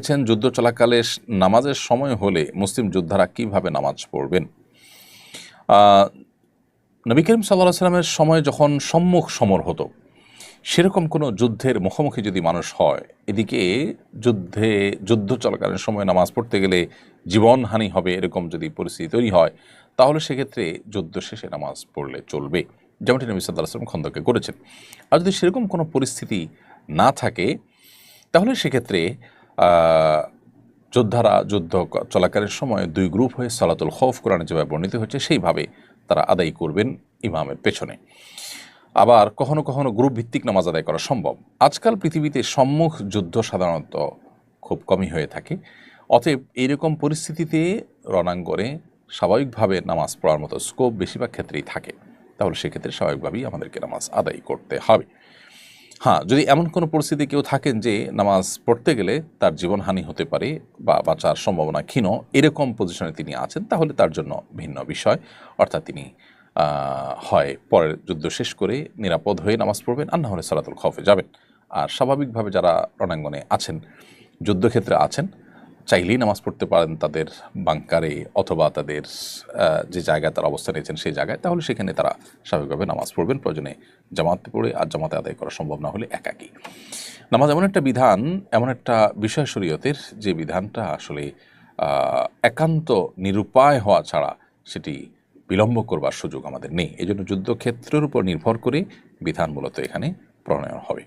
বলছেন, যুদ্ধ চলাকালে নামাজের সময় হলে মুসলিম যোদ্ধারা কীভাবে নামাজ পড়বেন? নবী করিম সাল্লাহ সাল্লামের সময় যখন সম্মুখ সমর হতো, সেরকম কোনো যুদ্ধের মুখোমুখি যদি মানুষ হয়, এদিকে যুদ্ধে, যুদ্ধ চলাকালীন সময় নামাজ পড়তে গেলে জীবনহানি হবে এরকম যদি পরিস্থিতি তৈরি হয়, তাহলে সেক্ষেত্রে যুদ্ধ শেষে নামাজ পড়লে চলবে। যেমনটি নবী সাল্লাহ খন্দকে করেছেন। আর যদি সেরকম কোনো পরিস্থিতি না থাকে, তাহলে সেক্ষেত্রে যোদ্ধারা যুদ্ধ চলাকালীন সময় দুই গ্রুপ হয়ে সালাতুল খৌফ কোরআনে যেভাবে বর্ণিত হচ্ছে সেইভাবে তারা আদায় করবেন ইমামের পেছনে। আবার কখনো কখনো গ্রুপ ভিত্তিক নামাজ আদায় করা সম্ভব। আজকাল পৃথিবীতে সম্মুখ যুদ্ধ সাধারণত খুব কমই হয়ে থাকে। অতএব এইরকম পরিস্থিতিতে রণাঙ্গনে স্বাভাবিকভাবে নামাজ পড়ার মতো স্কোপ বেশিরভাগ ক্ষেত্রেই থাকে। তাহলে সেক্ষেত্রে স্বাভাবিকভাবেই আমাদেরকে নামাজ আদায় করতে হবে। হ্যাঁ যদি এমন কোনো পরিস্থিতি কেউ থাকেন যে নামাজ পড়তে গেলে তার জীবনহানি হতে পারে বা বাঁচার সম্ভাবনা ক্ষীণ, এরকম পজিশনে তিনি আছেন, তাহলে তার জন্য ভিন্ন বিষয়। অর্থাৎ তিনি হয় পরের যুদ্ধ শেষ করে নিরাপদ হয়ে নামাজ পড়বেন, আর না হলে সালাতুল খফে যাবেন। আর স্বাভাবিকভাবে যারা রণাঙ্গনে আছেন, যুদ্ধক্ষেত্রে আছেন চাইলেই নামাজ পড়তে পারেন তাদের বাংকারে অথবা তাদের যে জায়গায় তারা অবস্থান নিয়েছেন সেই জায়গায়, তাহলে সেখানে তারা স্বাভাবিকভাবে নামাজ পড়বেন। প্রয়োজনে জামাতে পড়ে আর জামাতে আদায় করা সম্ভব না হলে একাকী। নামাজ এমন একটা বিধান, এমন একটা বিষয় শরীয়তের যে বিধানটা আসলে একান্ত নিরুপায় হওয়া ছাড়া সেটি বিলম্ব করবার সুযোগ আমাদের নেই। এই জন্য যুদ্ধক্ষেত্রের উপর নির্ভর করে বিধান মূলত এখানে প্রণয়ন হবে।